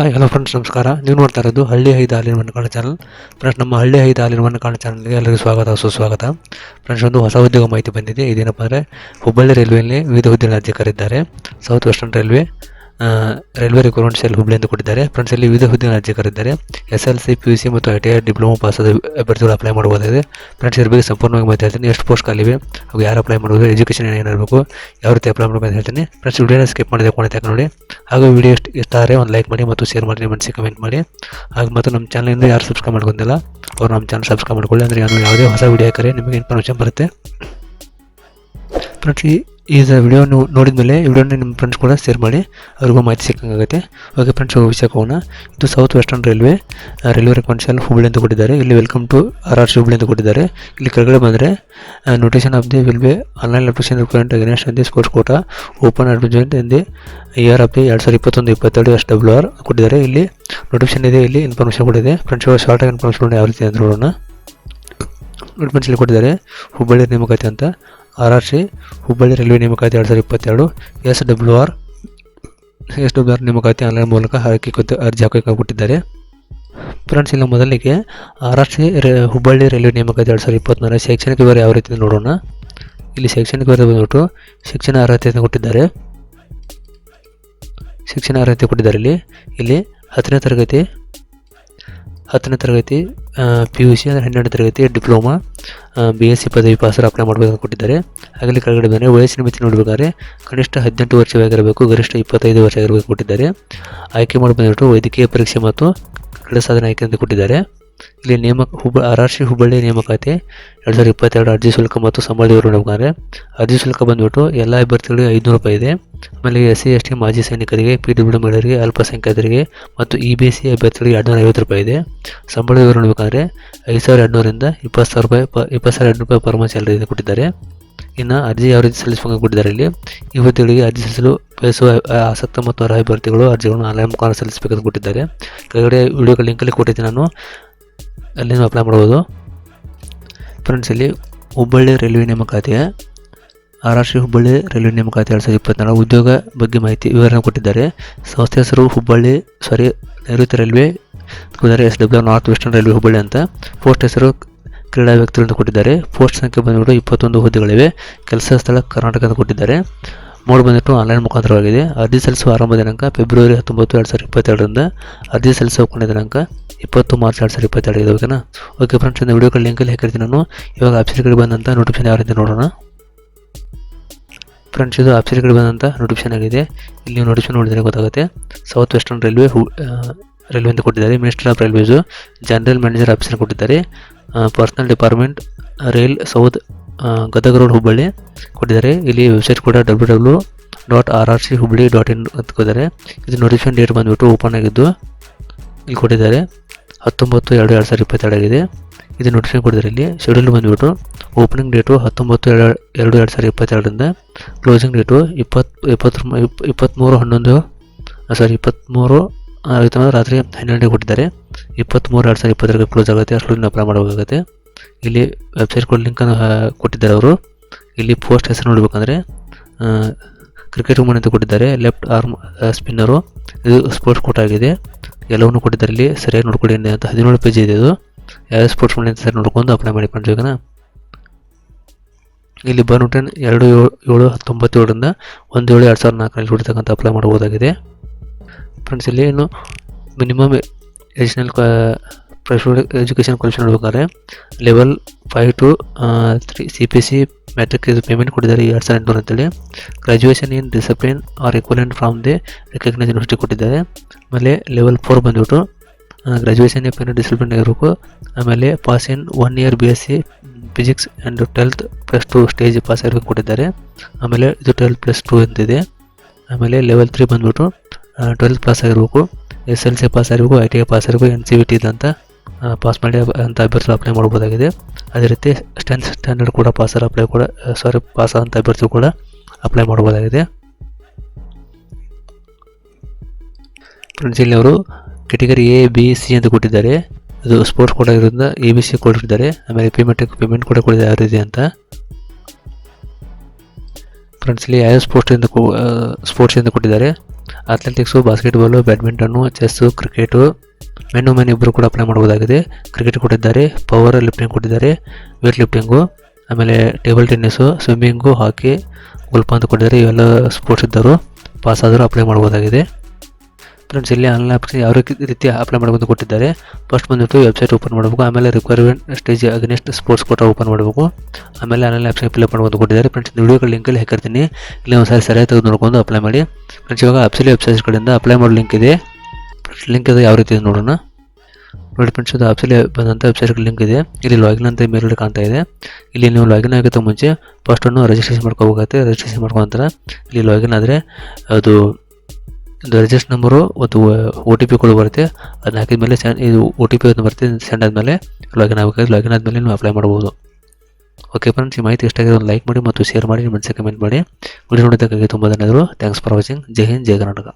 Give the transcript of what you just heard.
Hi hello friends ನಮಸ್ಕಾರ. ನೀವು ನೋಡ್ತಾ ಇರೋದು ಹಳ್ಳಿ ಐದು ಹಾಲಿನ ಮಣ್ಣು ಚಾನಲ್ ಫ್ರೆಂಡ್ಸ್ ನಮ್ಮ ಹಳ್ಳಿ ಐದು ಹಾಲಿನ ಮಣ್ಣು ಚಾನಲ್ಗೆ ಎಲ್ಲರಿಗೂ ಸ್ವಾಗತ, ಸುಸ್ವಾಗತ. ಫ್ರೆಂಡ್ಸ್ ಒಂದು ಹೊಸ ಉದ್ಯೋಗ ಮಾಹಿತಿ ಬಂದಿದೆ. ಇದೇನಪ್ಪ ಅಂದರೆ ಹುಬ್ಬಳ್ಳಿ ರೈಲ್ವೆಯಲ್ಲಿ ವಿವಿಧ ಹುದ್ದೆಗಳ ಅರ್ಜಿ ಕರೆದಿದ್ದಾರೆ south western railway railway recruitment cell Hubli ಎಂದು ಕೊಟ್ಟಿದ್ದಾರೆ. ಫ್ರೆಂಡ್ಸ್ ಇಲ್ಲಿ ವಿವಿಧ ಹುದ್ದೆಗಳ ಅರ್ಜಿ ಕರೆದಿದ್ದಾರೆ S L C P U C ಮತ್ತು I T I diploma pass ಆದ ಅಭ್ಯರ್ಥಿಗಳು ಅಪ್ಲೈ ಮಾಡಬಹುದಾಗಿದೆ ಫ್ರೆಂಡ್ಸ್ ಬಗ್ಗೆ ಸಂಪೂರ್ಣವಾಗಿ ಹೇಳ್ತೀನಿ. ಎಷ್ಟು ಪೋಸ್ಟ್ ಖಾಲಿವೆ ಅವು ಯಾರು ಅಪ್ಲೈ ಮಾಡಬಹುದು ಎಜುಕೇಷನ್ ಏನಿರಬೇಕು ಯಾವ ರೀತಿ ಅಪ್ಲೈ ಮಾಡಬೇಕು ಅಂತ ಹೇಳ್ತೀನಿ. ಫ್ರೆಂಡ್ಸ್ ವಿಡಿಯೋನ ಸ್ಕಿಪ್ ಮಾಡಿದೆ ಕೊನೆ ನೋಡಿ. ಹಾಗೂ ವಿಡಿಯೋ ಎಷ್ಟು ಇಷ್ಟ ಆದರೆ ಒಂದು ಲೈಕ್ ಮಾಡಿ ಮತ್ತು ಶೇರ್ ಮಾಡಿ ಮನಸ್ಸಿಗೆ ಕಮೆಂಟ್ ಮಾಡಿ. ಹಾಗೂ ಮತ್ತು ನಮ್ಮ ಚಾನಲಿಂದ ಯಾರು ಸಬ್ಸ್ಕ್ರೈಬ್ ಮಾಡ್ಕೊಂಡಿಲ್ಲ, ಅವ್ರು ನಮ್ಮ ಚಾನಲ್ ಸಬ್ಸ್ಕ್ರೈಬ್ ಮಾಡ್ಕೊಳ್ಳಿ. ಅಂದರೆ ಯಾವುದೇ ಹೊಸ ವಿಡಿಯೋ ಹಾಕರೆ ನಿಮಗೆ ಇನ್ಫಾರ್ಮೇಷನ್ ಬರುತ್ತೆ. ಫ್ರೆಂಡ್ಸ್ ಈ ವಿಡಿಯೋ ನೋಡಿದ ಮೇಲೆ ಈ ವಿಡಿಯೋನ ನಿಮ್ಮ ಫ್ರೆಂಡ್ಸ್ ಕೂಡ ಶೇರ್ ಮಾಡಿ, ಅವ್ರಿಗೂ ಮಾಹಿತಿ ಸಿಕ್ಕಂಗಾಗುತ್ತೆ. ಓಕೆ ಫ್ರೆಂಡ್ಸ್ ವಿಷಯಕ್ಕೆ ಹೋಗೋಣ. ಇದು south western railway railway recommend cell Hubli ಅಂತ ಕೊಟ್ಟಿದ್ದಾರೆ. ಇಲ್ಲಿ welcome to R R C Hubli ಅಂತ ಕೊಟ್ಟಿದ್ದಾರೆ. ಇಲ್ಲಿ ಕೆಳಗಡೆ ಬಂದರೆ notation of the will be online application requirement against the sports quota open admission in the year of the ಎರಡು ಸಾವಿರದ ಇಪ್ಪತ್ತೊಂದು, ಇಪ್ಪತ್ತೆರಡು ಎಸ್ ಡಬ್ಲ್ಯೂ ಆರ್ ಕೊಟ್ಟಿದ್ದಾರೆ. ಇಲ್ಲಿ ನೋಟಿಫಿಕೇಶನ್ ಇದೆ, ಇಲ್ಲಿ ಇನ್ಫಾರ್ಮೇಷನ್ ಕೊಟ್ಟಿದೆ ಫ್ರೆಂಡ್ಸ್ ಶಾರ್ಟ್ ಆಗಿ ಇನ್ಫಾರ್ಮೇಷನ್ ಯಾವ ರೀತಿ ಅಂತ ನೋಡೋಣ. ಇಲ್ಲಿ ಕೊಟ್ಟಿದ್ದಾರೆ ಹುಬ್ಬಳ್ಳಿ ನೇಮಕಾತಿ ಅಂತ. R R C Hubballi railway ನೇಮಕಾತಿ ಎರಡು ಸಾವಿರದ ಇಪ್ಪತ್ತೆರಡು S W R S W R ನೇಮಕಾತಿ ಆನ್ಲೈನ್ ಮೂಲಕ ಹಾಕಿ ಅರ್ಜಿ ಹಾಕಿ ಕೊಟ್ಟಿದ್ದಾರೆ. ಫ್ರೆಂಡ್ಸ್ ಇಲ್ಲ ಮೊದಲಿಗೆ R R C Hubballi railway ನೇಮಕಾತಿ ಎರಡು ಸಾವಿರದ ಇಪ್ಪತ್ತ್ಮೂರ ಶೈಕ್ಷಣಿಕ ವಿವರ ಯಾವ ರೀತಿ ನೋಡೋಣ. ಇಲ್ಲಿ ಶೈಕ್ಷಣಿಕ ವಿವರ ಬಂದ್ಬಿಟ್ಟು ಶಿಕ್ಷಣ ಅರ್ಹತೆಯನ್ನು ಕೊಟ್ಟಿದ್ದಾರೆ. ಶಿಕ್ಷಣ ಅರ್ಹತೆ ಕೊಟ್ಟಿದ್ದಾರೆ ಇಲ್ಲಿ. ಇಲ್ಲಿ ಹತ್ತನೇ ತರಗತಿ ಹತ್ತನೇ ತರಗತಿ ಪಿ ಯು ಸಿ ಅಂದರೆ ಹನ್ನೆರಡನೇ ತರಗತಿ, ಡಿಪ್ಲೊಮಾ ಬಿ ಎಸ್ ಸಿ ಪದವಿ ಪಾಸರು ಅಪ್ಲೈ ಮಾಡಬೇಕಂತ ಕೊಟ್ಟಿದ್ದಾರೆ. ಹಾಗೆ ಕೆಳಗಡೆ ಬಂದರೆ ವಯಸ್ಸಿನ ಮಿತಿ ನೋಡಬೇಕಾದ್ರೆ ಕನಿಷ್ಠ ಹದಿನೆಂಟು ವರ್ಷವಾಗಿರಬೇಕು, ಗರಿಷ್ಠ ಇಪ್ಪತ್ತೈದು ವರ್ಷ ಆಗಿರಬೇಕು ಕೊಟ್ಟಿದ್ದಾರೆ. ಆಯ್ಕೆ ಮಾಡಿ ವೈದ್ಯಕೀಯ ಪರೀಕ್ಷೆ ಮತ್ತು ಕ್ರೀಡಾ ಸಾಧನೆ ಆಯ್ಕೆ ಅಂತ ಕೊಟ್ಟಿದ್ದಾರೆ. ಇಲ್ಲಿ ನೇಮಕ ಹುಬ್ಬ ಆರ್ ಆರ್ ಸಿ ಹುಬ್ಬಳ್ಳಿ ನೇಮಕಾತಿ ಎರಡು ಸಾವಿರದ ಇಪ್ಪತ್ತೆರಡು ಅರ್ಜಿ ಶುಲ್ಕ ಮತ್ತು ಸಂಬಳ ವಿವರ ಪ್ರಕಾರ ಅರ್ಜಿ ಶುಲ್ಕ ಬಂದುಬಿಟ್ಟು ಎಲ್ಲ ಅಭ್ಯರ್ಥಿಗಳಿಗೆ ಐದುನೂರು ರೂಪಾಯಿ ಇದೆ. ಆಮೇಲೆ ಎಸ್ ಸಿ, ಎಸ್ ಟಿ, ಮಾಜಿ ಸೈನಿಕರಿಗೆ, ಪಿ ಡಬ್ಲ್ಯೂ ಮಹಿಳೆಯರಿಗೆ, ಅಲ್ಪಸಂಖ್ಯಾತರಿಗೆ ಮತ್ತು ಇ ಬಿ ಸಿ ಅಭ್ಯರ್ಥಿಗಳಿಗೆ ಎರಡುನೂರ ಐವತ್ತು ರೂಪಾಯಿ ಇದೆ. ಸಂಬಳ ವಿವರ ನೋಡ್ಬೇಕಾದ್ರೆ ಐದು ಸಾವಿರದ ಎರಡುನೂರಿಂದ ಇಪ್ಪತ್ತು ಸಾವಿರ ರೂಪಾಯಿ ಪ, ಇಪ್ಪತ್ತು ಸಾವಿರ ಎರಡು ರೂಪಾಯಿ ಪರ್ ಮಂತ್ ಸ್ಯಾಲರಿ ಕೊಟ್ಟಿದ್ದಾರೆ. ಇನ್ನು ಅರ್ಜಿ ಯಾವ ರೀತಿ ಸಲ್ಲಿಸಬೇಕು ಕೊಟ್ಟಿದ್ದಾರೆ ಇಲ್ಲಿ. ಈ ಅರ್ಜಿ ಸಲ್ಲಿಸಲು ಬಯಸುವ ಆಸಕ್ತ ಮತ್ತು ಅರ್ಹ ಅಭ್ಯರ್ಥಿಗಳು ಅರ್ಜಿಗಳನ್ನು ಆನ್ಲೈನ್ ಮುಖಾಂತರ ಸಲ್ಲಿಸಬೇಕಂತ ಕೊಟ್ಟಿದ್ದಾರೆ. ಕೆಳಗಡೆ ವಿಡಿಯೋ ಲಿಂಕಲ್ಲಿ ಕೊಟ್ಟಿದ್ದೀನಿ ನಾನು. ಅಲ್ಲಿ ನೀವು ಅಪ್ಲೈ ಮಾಡ್ಬೋದು. ಫ್ರೆಂಡ್ಸ್ ಇಲ್ಲಿ Hubballi railway ನೇಮಕಾತಿಯ R R C Hubballi railway ನೇಮಕಾತಿ ಎರಡು ಸಾವಿರದ ಇಪ್ಪತ್ನಾಲ್ಕು ಉದ್ಯೋಗ ಬಗ್ಗೆ ಮಾಹಿತಿ ವಿವರಣೆ ಕೊಟ್ಟಿದ್ದಾರೆ. ಸಂಸ್ಥೆ ಹೆಸರು ಹುಬ್ಬಳ್ಳಿ ಸಾರಿ ನೈಋತ್ಯ railway ಕುದರೆ S W north western railway Hubballi ಅಂತ. ಪೋಸ್ಟ್ ಹೆಸರು ಕ್ರೀಡಾ ವ್ಯಕ್ತಿಗಳು ಕೊಟ್ಟಿದ್ದಾರೆ. ಪೋಸ್ಟ್ ಸಂಖ್ಯೆ ಬಂದ್ಬಿಟ್ಟು ಇಪ್ಪತ್ತೊಂದು ಹುದ್ದೆಗಳಿವೆ. ಕೆಲಸ ಸ್ಥಳ ಕರ್ನಾಟಕ ಅಂತ ಕೊಟ್ಟಿದ್ದಾರೆ. ಮೋಡ್ ಬಂದ್ಬಿಟ್ಟು ಆನ್ಲೈನ್ ಮುಖಾಂತರವಾಗಿದೆ. ಅರ್ಜಿ ಸಲ್ಲಿಸುವ ಆರಂಭ ದಿನಾಂಕ ಫೆಬ್ರವರಿ ಹತ್ತೊಂಬತ್ತು, ಎರಡು ಸಾವಿರದ ಇಪ್ಪತ್ತೆರಡರಿಂದ. ಅರ್ಜಿ ಸಲ್ಲಿಸುವ ಕೊನೆ ದಿನಾಂಕ ಇಪ್ಪತ್ತು ಮಾರ್ಚ್, ಎರಡು ಸಾವಿರದ ಇಪ್ಪತ್ತೆರಡು ಇದೆ ಓಕೆನಾ ಓಕೆ ಫ್ರೆಂಡ್ಸ್ ಇಂದ ವಿಡಿಯೋ ಲಿಂಕಲ್ಲಿ ಹಾಕಿರ್ತೀನಿ ನಾನು. ಇವಾಗ ವೆಬ್ಸೈಟ್ ಕಡೆ ಬಂದಂಥ ನೋಟಿಫಿಕೇಶನ್ ಯಾವ ರೀತಿ ನೋಡೋಣ? ಫ್ರೆಂಡ್ಸ್ ಇದು ವೆಬ್ಸೈಟ್ ಕಡೆ ಬಂದಂಥ ನೋಟಿಫಿಕೇಶನ್ ಆಗಿದೆ. ಇಲ್ಲಿ ನೋಟಿಫಿಕೇಶನ್ ನೋಡಿದರೆ ಗೊತ್ತಾಗುತ್ತೆ. ಸೌತ್ ವೆಸ್ಟರ್ನ್ ರೈಲ್ವೆ ರೈಲ್ವೆ ಅಂತ ಕೊಟ್ಟಿದ್ದಾರೆ. Minister of railways general manager officer ಕೊಟ್ಟಿದ್ದಾರೆ. Personnel department rail south Gadag road Hubballi ಕೊಟ್ಟಿದ್ದಾರೆ. ಇಲ್ಲಿ ವೆಬ್ಸೈಟ್ ಕೂಡ W W dot R R C Hubballi dot in ಅಂತ ಕೊಟ್ಟಿದ್ದಾರೆ. ಇದು ನೋಟಿಫಿಕೇಶನ್ ಡೇಟ್ ಬಂದುಬಿಟ್ಟು ಓಪನ್ ಆಗಿದ್ದು ಇಲ್ಲಿ ಕೊಟ್ಟಿದ್ದಾರೆ. ಹತ್ತೊಂಬತ್ತು ಎರಡು ಎರಡು ಸಾವಿರದ ಇಪ್ಪತ್ತೆರಡು ಆಗಿದೆ. ಇದು ನೋಟಿಫಿಕೇಶನ್ ಕೊಟ್ಟಿದ್ದಾರೆ ಇಲ್ಲಿ. ಶೆಡ್ಯೂಲ್ ಬಂದುಬಿಟ್ಟು ಓಪನಿಂಗ್ ಡೇಟು ಹತ್ತೊಂಬತ್ತು ಎರಡು ಎರಡು ಎರಡು ಸಾವಿರದ ಇಪ್ಪತ್ತೆರಡರಿಂದ ಕ್ಲೋಸಿಂಗ್ ಡೇಟು ಇಪ್ಪತ್ತು ಇಪ್ಪತ್ತು, ಇಪ್ಪತ್ತ್ಮೂರು ಹನ್ನೊಂದು ಸಾರಿ ಇಪ್ಪತ್ತ್ಮೂರು ಆಗುತ್ತೆ ರಾತ್ರಿ ಹನ್ನೆರಡು ಕೊಟ್ಟಿದ್ದಾರೆ. ಇಪ್ಪತ್ತ್ಮೂರು ಎರಡು ಸಾವಿರದ ಇಪ್ಪತ್ತೆರಡಕ್ಕೆ ಕ್ಲೋಸ್ ಆಗುತ್ತೆ. ಅಷ್ಟೊಂದು ಅಪ್ಲೈ ಮಾಡಬೇಕಾಗುತ್ತೆ. ಇಲ್ಲಿ ವೆಬ್ಸೈಟ್ ಕೊಡ್ ಲಿಂಕನ್ನು ಕೊಟ್ಟಿದ್ದಾರೆ ಅವರು. ಇಲ್ಲಿ ಪೋಸ್ಟ್ ಹೆಸರು ನೋಡಬೇಕಂದ್ರೆ ಕ್ರಿಕೆಟ್ ವುಮನ್ ಅಂತ ಕೊಟ್ಟಿದ್ದಾರೆ. ಲೆಫ್ಟ್ ಆರ್ಮ್ ಸ್ಪಿನ್ನರು ಇದು ಸ್ಪೋರ್ಟ್ಸ್ ಕೋಟ್ ಆಗಿದೆ. ಎಲ್ಲವನ್ನು ಕೊಟ್ಟಿದ್ದಾರೆ ಇಲ್ಲಿ. ಸರಿಯಾಗಿ ನೋಡ್ಕೊಳ್ಳಿ. ಅಂತ ಹದಿನೇಳು ಪೇಜ್ ಇದೆ ಅದು ಯಾವ ಸ್ಪೋರ್ಟ್ಸ್ ವುಮನ್ ಅಂತ ಸರಿ ನೋಡ್ಕೊಂಡು ಅಪ್ಲೈ ಮಾಡಿ ಇಲ್ಲಿ ಬರ್ನುಟನ್ ಎರಡು ಏಳು ಏಳು, ಹತ್ತೊಂಬತ್ತೇಳರಿಂದ ಒಂದು ಏಳು, ಎರಡು ಸಾವಿರದ ನಾಲ್ಕರಲ್ಲಿ ಹುಡ್ತಕ್ಕಂಥ ಅಪ್ಲೈ ಮಾಡ್ಬೋದಾಗಿದೆ ಫ್ರೆಂಡ್ಸ್ ಇಲ್ಲಿ ಇನ್ನು ಮಿನಿಮಮ್ ಎಡಿಷನಲ್ ಎಜುಕೇಷನ್ ಕ್ವಾಲಿಫಿಕೇಷನ್ ನೋಡ್ಬೇಕಾದ್ರೆ level five two three C P C matric ಇದು ಪೇಮೆಂಟ್ ಕೊಟ್ಟಿದ್ದಾರೆ ಎರಡು ಸಾವಿರ ಎಂಟುನೂರು ಅಂತೇಳಿ. Graduation in discipline or equivalent from the recognise university ಕೊಟ್ಟಿದ್ದಾರೆ. ಆಮೇಲೆ ಲೆವೆಲ್ ಫೋರ್ ಬಂದ್ಬಿಟ್ಟು ಗ್ರ್ಯಾಜುಯೇಷನ್ ಇನ್ ಡಿಸಿಪ್ಲಿನ್ ಆಗಿರಬೇಕು. ಆಮೇಲೆ pass in one year B S C physics and twelfth plus two stage pass ಆಗಿರೋಕೆ ಕೊಟ್ಟಿದ್ದಾರೆ. ಆಮೇಲೆ ಇದು ಟ್ವೆಲ್ತ್ ಪ್ಲಸ್ ಟು ಅಂತಿದೆ. ಆಮೇಲೆ ಲೆವೆಲ್ ತ್ರೀ ಬಂದ್ಬಿಟ್ಟು ಟ್ವೆಲ್ತ್ ಪಾಸ್ ಆಗಿರಬೇಕು. ಎಸ್ ಎಲ್ ಸಿ ಪಾಸ್ ಆಗಿರಬೇಕು ಐ ಟಿ ಐ ಪಾಸ್ ಆಗಿರಬೇಕು ಎನ್ ಸಿ ವಿ ಟಿ ಅಂತ ಪಾಸ್ ಮಾಡಿ, ಅಂತ ಅಭ್ಯರ್ಥಿಗಳು ಅಪ್ಲೈ ಮಾಡ್ಬೋದಾಗಿದೆ. ಅದೇ ರೀತಿ ಟೆಂತ್ ಸ್ಟ್ಯಾಂಡರ್ಡ್ ಕೂಡ ಪಾಸರ್ ಅಪ್ಲೈ ಕೂಡ ಸಾರಿ ಪಾಸ್ ಅಂತ ಅಭ್ಯರ್ಥಿಗಳು ಕೂಡ ಅಪ್ಲೈ ಮಾಡ್ಬೋದಾಗಿದೆ. ಫ್ರೆಂಡ್ಸ್ ಇಲ್ಲಿ ಅವರು ಕೆಟಗರಿ ಎ ಬಿ ಸಿ ಅಂತ ಕೊಟ್ಟಿದ್ದಾರೆ. ಅದು ಸ್ಪೋರ್ಟ್ಸ್ ಕೂಡ ಇರೋದ್ರಿಂದ ಎ ಬಿ ಸಿ ಕೊಟ್ಟಿದ್ದಾರೆ. ಆಮೇಲೆ ಪೇಮೆಂಟ್ ಪೇಮೆಂಟ್ ಕೂಡ ಕೊಟ್ಟಿದ್ದಾರೆ ಯಾವ ರೀತಿ ಅಂತ. ಫ್ರೆಂಡ್ಸ್ ಇಲ್ಲಿ ಯಾವ ಸ್ಪೋರ್ಟ್ಸಿಂದ ಸ್ಪೋರ್ಟ್ಸಿಂದ ಕೊಟ್ಟಿದ್ದಾರೆ? Athletics basketball badminton chess cricket men women ಇಬ್ಬರು ಕೂಡ ಅಪ್ಲೈ ಮಾಡ್ಬೋದಾಗಿದೆ ಕ್ರಿಕೆಟ್ ಕೊಟ್ಟಿದ್ದಾರೆ ಪವರ್ ಲಿಫ್ಟಿಂಗ್ ಕೊಟ್ಟಿದ್ದಾರೆ ವೇಟ್ ಲಿಫ್ಟಿಂಗು ಆಮೇಲೆ table tennis swimming hockey golf ಅಂತ ಕೊಟ್ಟಿದ್ದಾರೆ. ಇವೆಲ್ಲ ಸ್ಪೋರ್ಟ್ಸ್ ಇದ್ದರು ಪಾಸ್ ಆದರೂ ಅಪ್ಲೈ ಮಾಡ್ಬೋದಾಗಿದೆ ಫ್ರೆಂಡ್ಸ್ ಇಲ್ಲಿ ಆನ್ಲೈನ್ ಆಪ್ಷನ್ ಯಾವ ರೀತಿ ಅಪ್ಲೈ ಮಾಡಬೇಕು ಕೊಟ್ಟಿದ್ದಾರೆ. ಫಸ್ಟ್ ಬಂದ್ಬಿಟ್ಟು ವೆಬ್ಸೈಟ್ ಓಪನ್ ಮಾಡಬೇಕು. ಆಮೇಲೆ requirement stage against sports quota open ಮಾಡಬೇಕು. ಆಮೇಲೆ ಆನ್ಲೈನ್ ಆಪ್ಷನ್ ಅಪ್ಲೈ ಮಾಡಬೇಕು ಕೊಟ್ಟಿದ್ದಾರೆ. ಫ್ರೆಂಡ್ಸ್ ವಿಡಿಯೋಗಳ ಲಿಂಕಲ್ಲಿ ಹಾಕಿರ್ತೀನಿ. ಇಲ್ಲಿ ಒಂದು ಸಾರಿ ಸರಿಯಾಗಿ ತೆಗೆದು ನೋಡ್ಕೊಂಡು ಅಪ್ಲೈ ಮಾಡಿ. ಫ್ರೆಂಡ್ಸ್ ಇವಾಗ ಅಪ್ಸಲಿ ವೆಬ್ಸೈಟ್ಸ್ ಕಡೆಯಿಂದ ಅಪ್ಲೈ ಮಾಡೋ ಲಿಂಕ್ ಇದೆ. ಲಿಂಕ್ ಇದೆ ಯಾವ ರೀತಿ ಇದೆ ನೋಡೋಣ. ನೋಡಿ ಫ್ರೆಂಡ್ಸ್ ಇದು ಆಪ್ಸಲ್ಲಿ ಬಂದಂಥ ವೆಬ್ಸೈಟ್ ಲಿಂಕ್ ಇದೆ. ಇಲ್ಲಿ ಲಾಗಿನ್ ಅಂತ ಮೇಲ್ಗಡೆ ಕಾಣ್ತಾ ಇದೆ. ಇಲ್ಲಿ ನೀವು ಲಾಗಿನ್ ಆಗೋಕ್ಕೆ ಮುಂಚೆ ಫಸ್ಟ್ ಅನ್ನು ರಿಜಿಸ್ಟ್ರೇಷನ್ ಮಾಡ್ಕೋಬೇಕಾಗುತ್ತೆ. ರಿಜಿಸ್ಟ್ರೇಷನ್ ಮಾಡ್ಕೊಂತಾರೆ ಇಲ್ಲಿ ಲಾಗಿನ್ ಆದರೆ ಅದು ರಿಜಿಸ್ಟರ್ ನಂಬರು ಮತ್ತು ಒ ಟಿ ಪಿ ಕೂಡ ಬರುತ್ತೆ. ಅದನ್ನ ಹಾಕಿದ ಮೇಲೆ ಸೆಂಡ್ ಇದು ಒ ಟಿ ಪಿ ಅದನ್ನು ಬರುತ್ತೆ ಸೆಂಡ್ ಆದಮೇಲೆ ಲಾಗಿನ್ ಆಗಬೇಕಾದ್ರೆ ಲಾಗಿನ್ ಆದಮೇಲೆ ನೀವು ಅಪ್ಲೈ ಮಾಡ್ಬೋದು. ಓಕೆ ಫ್ರೆಂಡ್ಸ್ ಈ ಮಾಹಿತಿ ಇಷ್ಟ ಒಂದು ಲೈಕ್ ಮಾಡಿ ಮತ್ತು ಶೇರ್ ಮಾಡಿ, ನಿಮ್ಮ ಕಮೆಂಟ್ ಮಾಡಿ. ವಿಡಿಯೋ ನೋಡಿದ್ದಕ್ಕಾಗಿ ತುಂಬ ಧನ್ಯವಾದಗಳು. Thanks for watching Jai Hind, Jai Karnataka.